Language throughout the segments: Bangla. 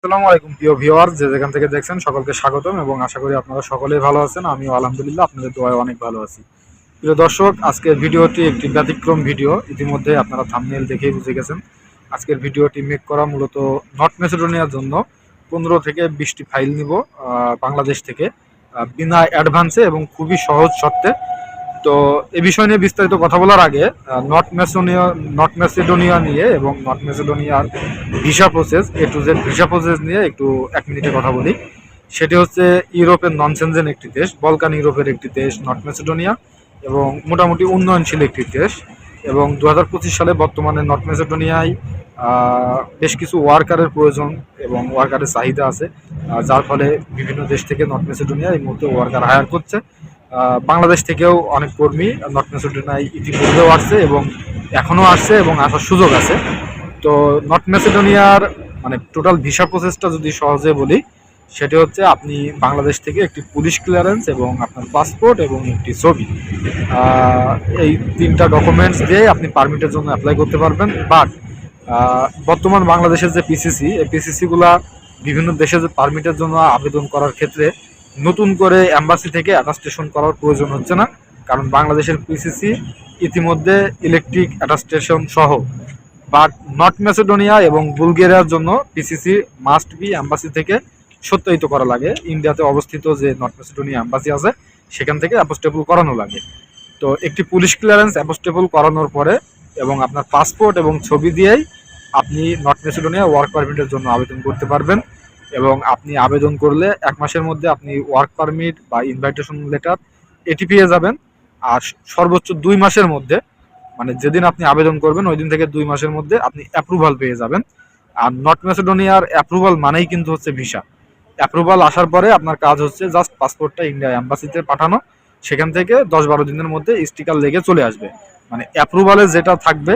আসসালামু আলাইকুম, প্রিয় ভিউয়ার যে যেখান থেকে দেখছেন, সকলকে স্বাগতম এবং আশা করি আপনারা সকলেই ভালো আছেন। আমিও আলহামদুলিল্লাহ, আপনাদের দোয়ায় অনেক ভালো আছি। প্রিয় দর্শক, আজকের ভিডিওটি একটি ব্যতিক্রম ভিডিও। ইতিমধ্যে আপনারা থামনেল দেখেই বুঝে গেছেন। আজকের ভিডিওটি মেক করা মূলত নর্থ মেসিডোনিয়ার জন্য। পনেরো থেকে বিশটি ফাইল নিব বাংলাদেশ থেকে বিনা অ্যাডভান্সে এবং খুবই সহজ শর্তে। তো এ বিষয় নিয়ে বিস্তারিত কথা বলার আগে নর্থ মেসোনিয়া নর্থ মেসিডোনিয়া নিয়ে এবং north মেসিডোনিয়ার visa process A to Z visa process নিয়ে একটু এক মিনিটে কথা বলি। সেটি হচ্ছে ইউরোপের ননসেনজেন একটি দেশ, বলকান ইউরোপের একটি দেশ নর্থ মেসিডোনিয়া এবং মোটামুটি উন্নয়নশীল একটি দেশ। এবং দু হাজার পঁচিশ সালে বর্তমানে নর্থ মেসিডোনিয়ায় বেশ কিছু ওয়ার্কারের প্রয়োজন এবং ওয়ার্কারের চাহিদা আছে যার ফলে বিভিন্ন দেশ থেকে নর্থ মেসিডোনিয়া এই মুহূর্তে ওয়ার্কার হায়ার করছে। বাংলাদেশ থেকেও অনেক কর্মী নর্থ মেসিডোনিয়ায় ইতিপূর্বেও আসছে এবং এখনও আসছে এবং আসার সুযোগ আছে। তো নর্থ মেসিডোনিয়ার মানে টোটাল ভিসা প্রসেসটা যদি সহজে বলি, সেটি হচ্ছে আপনি বাংলাদেশ থেকে একটি পুলিশ ক্লিয়ারেন্স এবং আপনার পাসপোর্ট এবং একটি ছবি। এই তিনটা ডকুমেন্টস দিয়ে আপনি পারমিটের জন্য অ্যাপ্লাই করতে পারবেন। বাট বর্তমান বাংলাদেশের যে পিসিসি এই পিসিসিগুলা বিভিন্ন দেশে যে পারমিটের জন্য আবেদন করার ক্ষেত্রে নতুন করে অ্যাম্বাসি থেকে অ্যাটাস্টেশন করার প্রয়োজন হচ্ছে না, কারণ বাংলাদেশের পিসিসি ইতিমধ্যে ইলেকট্রিক অ্যাটাস্টেশন সহ বাট নর্থ মেসিডোনিয়া এবং বুলগেরিয়ার জন্য পিসিসি মাস্ট বি অ্যাম্বাসি থেকে সত্যায়িত করা লাগে। ইন্ডিয়াতে অবস্থিত যে নর্থ মেসিডোনিয়া অ্যাম্বাসি আছে, সেখান থেকে অ্যাপোস্টেবল করানো লাগে। তো একটি পুলিশ ক্লিয়ারেন্স অ্যাপোস্টেবল করানোর পরে এবং আপনার পাসপোর্ট এবং ছবি দিয়েই আপনি নর্থ মেসিডোনিয়া ওয়ার্ক পারমিটের জন্য আবেদন করতে পারবেন। এবং আপনি আবেদন করলে এক মাসের মধ্যে আপনি ওয়ার্ক পারমিট বা ইনভাইটেশন লেটার এটি পেয়ে যাবেন। আর সর্বোচ্চ দুই মাসের মধ্যে মানে যেদিন আপনি আবেদন করবেন, ওই দিন থেকে দুই মাসের মধ্যে আপনি অ্যাপ্রুভাল পেয়ে যাবেন। আর নর্থ মেসিডোনিয়ার অ্যাপ্রুভাল মানেই কিন্তু হচ্ছে ভিসা অ্যাপ্রুভাল আসার পরে আপনার কাজ হচ্ছে জাস্ট পাসপোর্টটা ইন্ডিয়া অ্যাম্বাসিতে পাঠানো। সেখান থেকে দশ বারো দিনের মধ্যে স্টিকার লেগে চলে আসবে। মানে অ্যাপ্রুভালে যেটা থাকবে,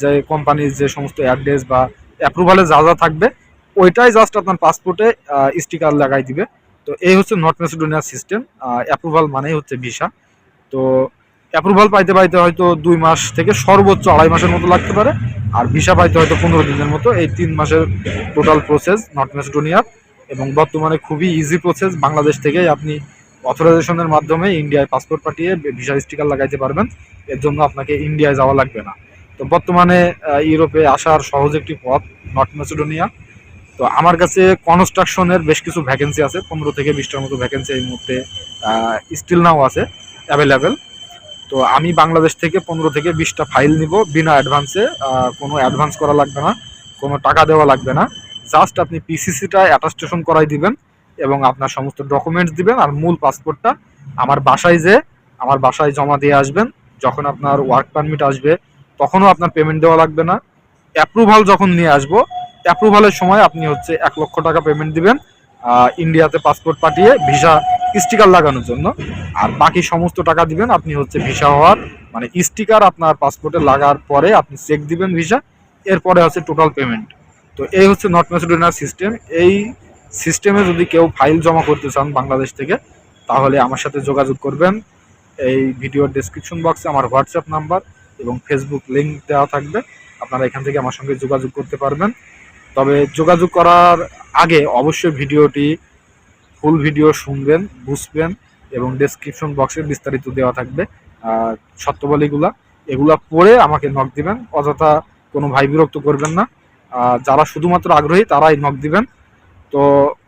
যে কোম্পানির যে সমস্ত অ্যাড্রেস বা অ্যাপ্রুভালে যা যা থাকবে ওইটাই জাস্ট আপনার পাসপোর্টে স্টিকার লাগাই দিবে। তো এই হচ্ছে নর্থ মেসিডোনিয়ার সিস্টেম অ্যাপ্রুভাল মানেই হচ্ছে ভিসা তো অ্যাপ্রুভাল পাইতে পাইতে হয়তো দুই মাস থেকে সর্বোচ্চ আড়াই মাসের মতো লাগতে পারে। আর ভিসা পাইতে হয়তো পনেরো দিনের মতো। এই তিন মাসের টোটাল প্রসেস নর্থ মেসিডোনিয়ার এবং বর্তমানে খুবই ইজি প্রসেস বাংলাদেশ থেকেই আপনি অথরাইজেশনের মাধ্যমে ইন্ডিয়ায় পাসপোর্ট পাঠিয়ে ভিসা স্টিকার লাগাইতে পারবেন। এর জন্য আপনাকে ইন্ডিয়ায় যাওয়া লাগবে না। তো বর্তমানে ইউরোপে আসার সহজ একটি পথ নর্থ মেসিডোনিয়া তো আমার কাছে কনস্ট্রাকশনের বেশ কিছু ভ্যাকেন্সি আছে, পনেরো থেকে বিশটার মতো ভ্যাকেন্সি এই মুহূর্তে স্টিল নাও আছে অ্যাভেলেবেল তো আমি বাংলাদেশ থেকে পনেরো থেকে বিশটা ফাইল নিব, বিনা অ্যাডভান্সে কোনো অ্যাডভান্স করা লাগবে না, কোনো টাকা দেওয়া লাগবে না। জাস্ট আপনি পিসিসিটা অ্যাটাস্টেশন করাই দিবেন এবং আপনার সমস্ত ডকুমেন্টস দিবেন আর মূল পাসপোর্টটা আমার বাসায় যে, আমার বাসায় জমা দিয়ে আসবেন। যখন আপনার ওয়ার্ক পারমিট আসবে, তখনও আপনার পেমেন্ট দেওয়া লাগবে না। অ্যাপ্রুভাল যখন নিয়ে আসব অ্যাপ্রুভালের সময় আপনি হচ্ছে এক লক্ষ টাকা পেমেন্ট দিবেন ইন্ডিয়াতে পাসপোর্ট পাঠিয়ে ভিসা স্টিকার লাগানোর জন্য। আর বাকি সমস্ত টাকা দিবেন আপনি হচ্ছে ভিসা হওয়ার মানে স্টিকার আপনার পাসপোর্টে লাগার পরে আপনি চেক দিবেন ভিসা এরপরে হচ্ছে টোটাল পেমেন্ট তো এই হচ্ছে নর্থ মেসিডোনিয়ার সিস্টেম এই সিস্টেমে যদি কেউ ফাইল জমা করতে চান বাংলাদেশ থেকে, তাহলে আমার সাথে যোগাযোগ করবেন। এই ভিডিওর ডেসক্রিপশন বক্সে আমার হোয়াটসঅ্যাপ নাম্বার এবং ফেসবুক লিঙ্ক দেওয়া থাকবে। আপনারা এখান থেকে আমার সঙ্গে যোগাযোগ করতে পারবেন। তবে যোগাযোগ করার আগে অবশ্যই ভিডিওটি, ফুল ভিডিও শুনবেন, বুঝবেন এবং ডেসক্রিপশন বক্সে বিস্তারিত দেওয়া থাকবে। আর এগুলা পড়ে আমাকে নক দিবেন। অযথা কোনো ভাই বিরক্ত করবেন না। যারা শুধুমাত্র আগ্রহী, তারাই নক দিবেন। তো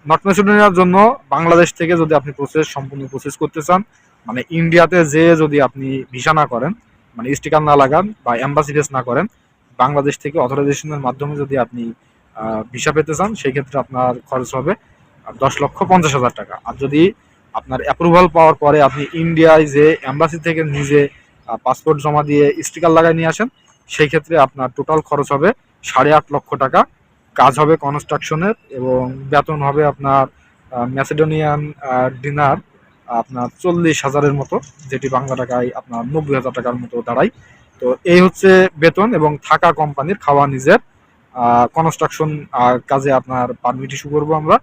নর্থ মেসিডোনিয়ার জন্য বাংলাদেশ থেকে যদি আপনি প্রসেস সম্পূর্ণ প্রসেস করতে চান মানে ইন্ডিয়াতে যে যদি আপনি ভিসা না করেন মানে স্টিকার না লাগান বা অ্যাম্বাসি ফেস না করেন, বাংলাদেশ থেকে অথরাইজেশনের মাধ্যমে যদি আপনি ভিসা পেতে চান সেই ক্ষেত্রে আপনার খরচ হবে দশ লক্ষ পঞ্চাশ হাজার টাকা। আর যদি আপনার অ্যাপ্রুভাল পাওয়ার পরে আপনি ইন্ডিয়ায় যে অ্যাম্বাসি থেকে নিজে পাসপোর্ট জমা দিয়ে স্টিকার লাগাই নিয়ে আসেন সেই ক্ষেত্রে আপনার টোটাল খরচ হবে সাড়ে আট লক্ষ টাকা। কাজ হবে কনস্ট্রাকশনের এবং বেতন হবে আপনার ম্যাসিডোনিয়ান ডিনার আপনার চল্লিশ হাজারের মতো, যেটি বাংলা টাকায় আপনার নব্বই হাজার টাকার মতো দাঁড়ায়। তো এই হচ্ছে বেতন এবং থাকা কোম্পানির খাওয়া নিজের। কনস্ট্রাকশন কাজে আপনার পারমিট ইস্যু করব আমরা।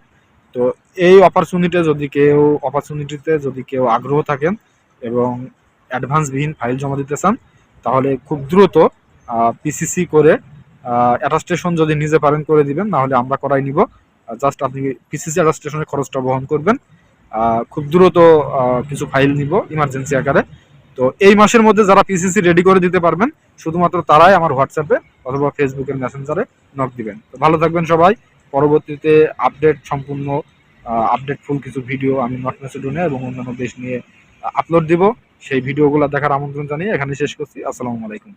তো এই অপরচুনিটি যদি কেউ অপরচুনিটিতে যদি কেউ আগ্রহ থাকেন এবং অ্যাডভান্সবিহীন ফাইল জমা দিতে চান, তাহলে খুব দ্রুত পিসিসি করে অ্যাটাস্টেশন যদি নিজে পারেন করে দিবেন, নাহলে আমরা করাই নিব। জাস্ট আপনি পিসিসি অ্যাডাস্ট্রেশনের খরচটা বহন করবেন। খুব দ্রুত কিছু ফাইল নিব ইমার্জেন্সি আকারে। তো এই মাসের মধ্যে যারা পিসিসি রেডি করে দিতে পারবেন, শুধুমাত্র তারাই আমার হোয়াটসঅ্যাপে অথবা ফেসবুকের মেসেঞ্জারে নক দিবেন। তো ভালো থাকবেন সবাই। পরবর্তীতে আপডেট সম্পূর্ণ আপডেট ফুল কিছু ভিডিও আমি নর্থ মেসিডোনিয়া এবং অন্যান্য দেশ নিয়ে আপলোড দিব। সেই ভিডিওগুলো দেখার আমন্ত্রণ জানিয়ে এখানে শেষ করছি। আসসালামু আলাইকুম।